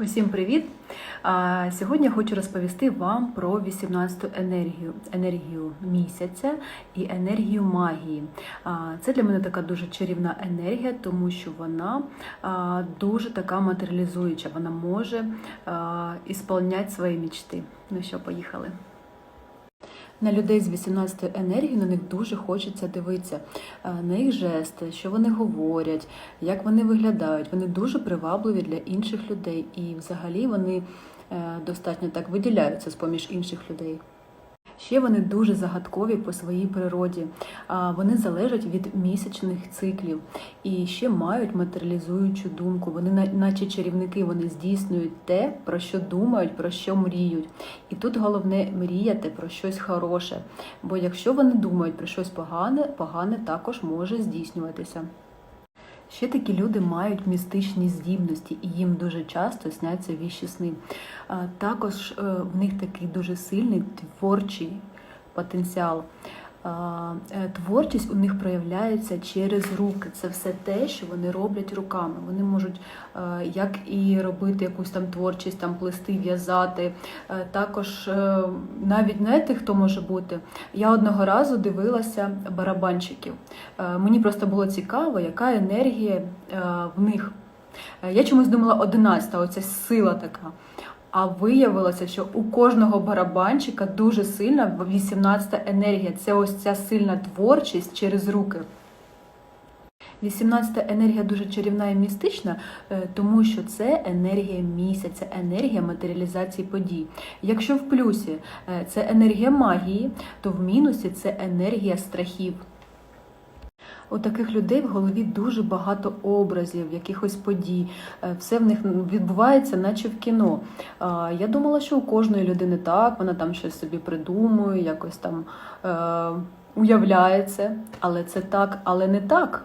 Усім привіт! Сьогодні хочу розповісти вам про 18-ту енергію, енергію місяця і енергію магії. Це для мене така дуже чарівна енергія, тому що вона дуже така матеріалізуюча. Вона може ісполняти свої мечти. Ну що, поїхали. На людей з 18 енергією на них дуже хочеться дивитися е, на їх жести, що вони говорять, як вони виглядають. Вони дуже привабливі для інших людей, і взагалі вони е, достатньо так виділяються з поміж інших людей. Ще вони дуже загадкові по своїй природі. Вони залежать від місячних циклів і ще мають матеріалізуючу думку. Вони, наче чарівники, вони здійснюють те, про що думають, про що мріють. І тут головне мріяти про щось хороше. Бо якщо вони думають про щось погане, погане також може здійснюватися. Ще такі люди мають містичні здібності, і їм дуже часто сняться віщі сни. Також е, в них такий дуже сильний творчий потенціал. Е, Творчість у них проявляється через руки. Це все те, що вони роблять руками. Вони можуть е, як і робити якусь там творчість, там плести, в'язати. Е, Також навіть знаєте, хто може бути. Я одного разу дивилася барабанщиків. Мені просто було цікаво, яка енергія в них. Я чомусь думала 11, оця сила така. А виявилося, що у кожного барабанщика дуже сильна 18 енергія. Це ось ця сильна творчість через руки. 18 енергія дуже чарівна і містична, е, тому що це енергія місяця, енергія матеріалізації подій. Якщо в плюсі е, це енергія магії, то в мінусі це енергія страхів. У таких людей в голові дуже багато образів, якихось подій. Е, Все в них відбувається, наче в кіно. Я думала, що у кожної людини так, вона там щось собі придумує, якось там уявляється, уявляє це. Але це так, але не так.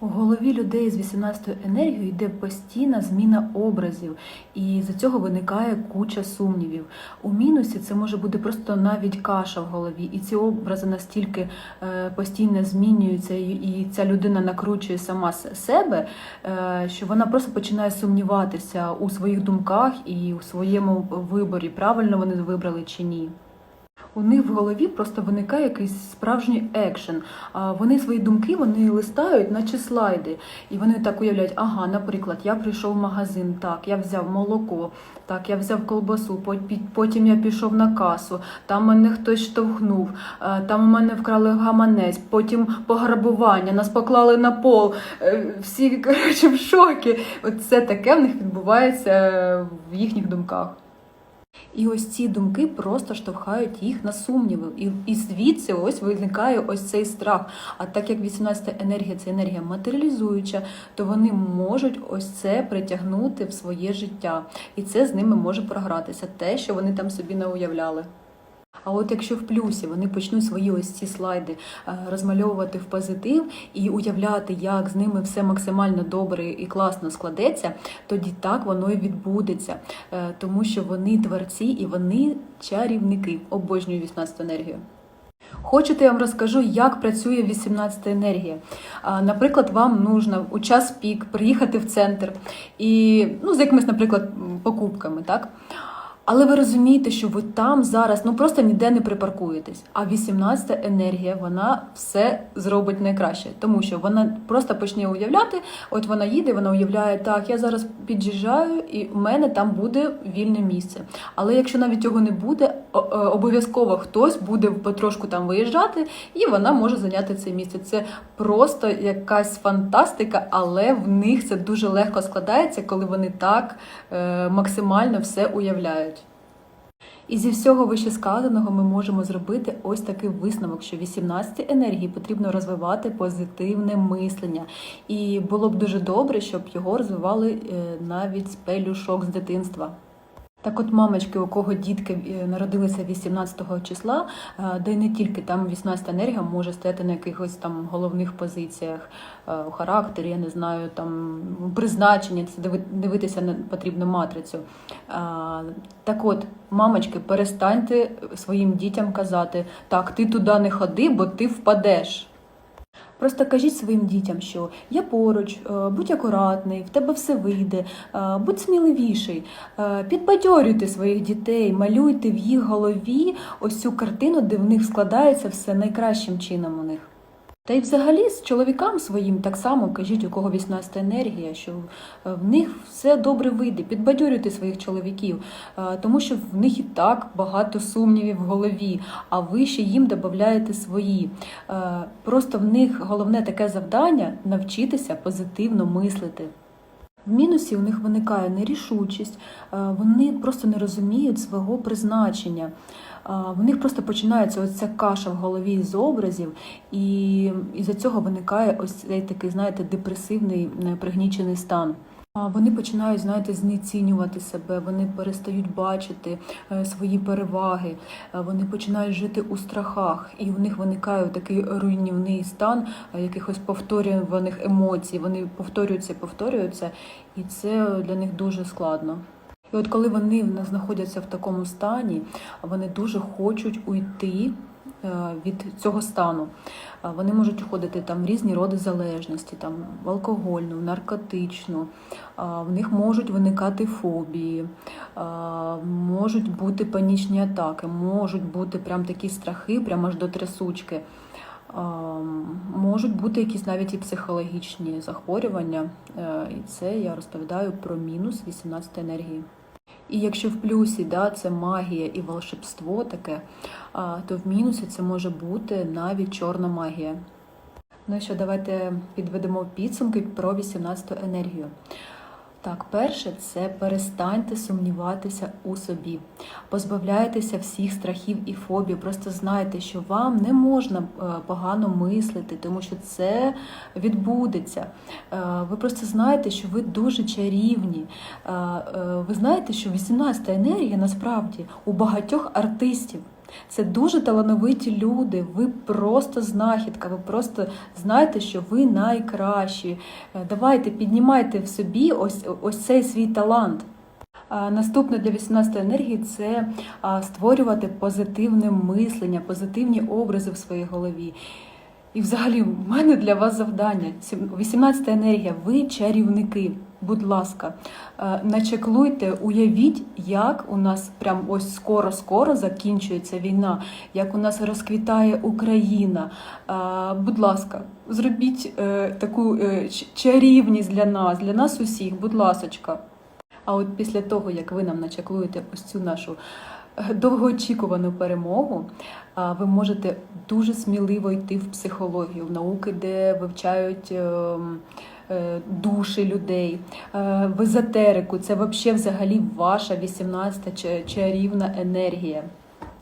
У голові людей з 18 енергією йде постійна зміна образів, і за цього виникає куча сумнівів. У мінусі це може бути просто навіть каша в голові, і ці образи настільки е, постійно змінюються, і ця людина накручує сама себе, е, що вона просто починає сумніватися у своїх думках і у своєму виборі, правильно вони вибрали чи ні. У них в голові просто виникає якийсь справжній екшен. Вони свої думки вони листають, наче слайди. І вони так уявляють, ага, наприклад, я прийшов в магазин, так, я взяв молоко, так, я взяв колбасу, пот- потім я пішов на касу, там мене хтось штовхнув, е, там у мене вкрали гаманець, потім пограбування, нас поклали на пол. Е, Всі коротше в шокі. От це таке в них відбувається е, в їхніх думках. І ось ці думки просто штовхають їх на сумніви. І, і звідси ось виникає ось цей страх. А так як 18 енергія це енергія матеріалізуюча, то вони можуть ось це притягнути в своє життя. І це з ними може програтися, те, що вони там собі не уявляли. А от якщо в плюсі вони почнуть свої ось ці слайди е, розмальовувати в позитив і уявляти, як з ними все максимально добре і класно складеться, тоді так воно і відбудеться, Е, тому що вони творці і вони чарівники. Обожнюю 18 енергію. Хочете, я вам розкажу, як працює 18 енергія. Наприклад, вам нужно у час пік приїхати в центр і ну, з якимись, наприклад, покупками, так? Але ви розумієте, що ви там зараз ну просто ніде не припаркуєтесь. А 18 енергія вона все зробить найкраще, тому що вона просто почне уявляти. От вона їде, вона уявляє, так, я зараз під'їжджаю, і в мене там буде вільне місце. Але якщо навіть цього не буде, е, обов'язково хтось буде потрошку там виїжджати, і вона може зайняти це місце. Це просто якась фантастика, але в них це дуже легко складається, коли вони так е, максимально все уявляють. І зі всього вищесказаного ми можемо зробити ось такий висновок, що 18 енергії потрібно розвивати позитивне мислення. І було б дуже добре, щоб його розвивали е, навіть з пелюшок з дитинства. Так от мамочки, у кого дітки е, народилися 18 числа, е, де не тільки там 18 енергія може стояти на якихось там головних позиціях е, у характері, я не знаю, там у призначенні, це диви- дивитися на потрібно матрицю. Так от, мамочки, перестаньте своїм дітям казати, так, ти туди не ходи, бо ти впадеш. Просто кажіть своїм дітям, що я поруч, е, будь акуратний, в тебе все вийде, е, будь сміливіший. Е, Підбадьорюйте своїх дітей, малюйте в їх голові ось цю картину, де в них складається все найкращим чином у них. Та й взагалі з чоловікам своїм так само кажіть, у кого 18 енергія, що е, в них все добре вийде. Підбадьорюйте своїх чоловіків, е, тому що в них і так багато сумнівів в голові, а ви ще їм додаєте свої. Е, Просто в них головне таке завдання навчитися позитивно мислити. В мінусі у них виникає нерішучість, е, вони просто не розуміють свого призначення. Е, В них просто починається ось ця каша в голові з образів, і із-за цього виникає ось цей такий, знаєте, депресивний е, пригнічений стан. Вони починають, знаєте, знецінювати себе, вони перестають бачити е, свої переваги, е, вони починають жити у страхах, і у них виникає такий руйнівний стан е, якихось повторюваних емоцій. Вони повторюються, повторюються, і це для них дуже складно. І от коли вони знаходяться в такому стані, вони дуже хочуть уйти від цього стану. Вони можуть уходити там в різні роди залежності, там в алкогольну, в наркотичну. В них можуть виникати фобії, можуть бути панічні атаки, можуть бути прям такі страхи, прямо аж до трясучки. Можуть бути якісь навіть і психологічні захворювання, Е, і це я розповідаю про мінус 18 енергії. І якщо в плюсі да, це магія і волшебство таке, то в мінусі це може бути навіть чорна магія. Ну і що, давайте підведемо підсумки про 18 енергію. Так, перше, це перестаньте сумніватися у собі, позбавляйтеся всіх страхів і фобій. Просто знайте, що вам не можна е, погано мислити, тому що це відбудеться. Е, Ви просто знаєте, що ви дуже чарівні. Е, Ви знаєте, що 18 енергія насправді у багатьох артистів. Це дуже талановиті люди. Ви просто знахідка. Ви просто знаєте, що ви найкращі. Е, Давайте піднімайте в собі ось, ось цей свій талант. Наступне для 18 енергії це створювати позитивне мислення, позитивні образи в своїй голові. І взагалі, в мене для вас завдання. 18 енергія, ви чарівники. Будь ласка, е, начеклуйте, уявіть, як у нас прям ось скоро-скоро закінчується війна, як у нас розквітає Україна. Е, Будь ласка, зробіть е, таку чарівність для нас, для нас усіх, будь ласочка. А от після того, як ви нам начаклуєте ось цю нашу довгоочікувану перемогу, ви можете дуже сміливо йти в психологію, в науки, де вивчають ем, душі людей, е, в езотерику. Це взагалі ваша 18-та чарівна енергія.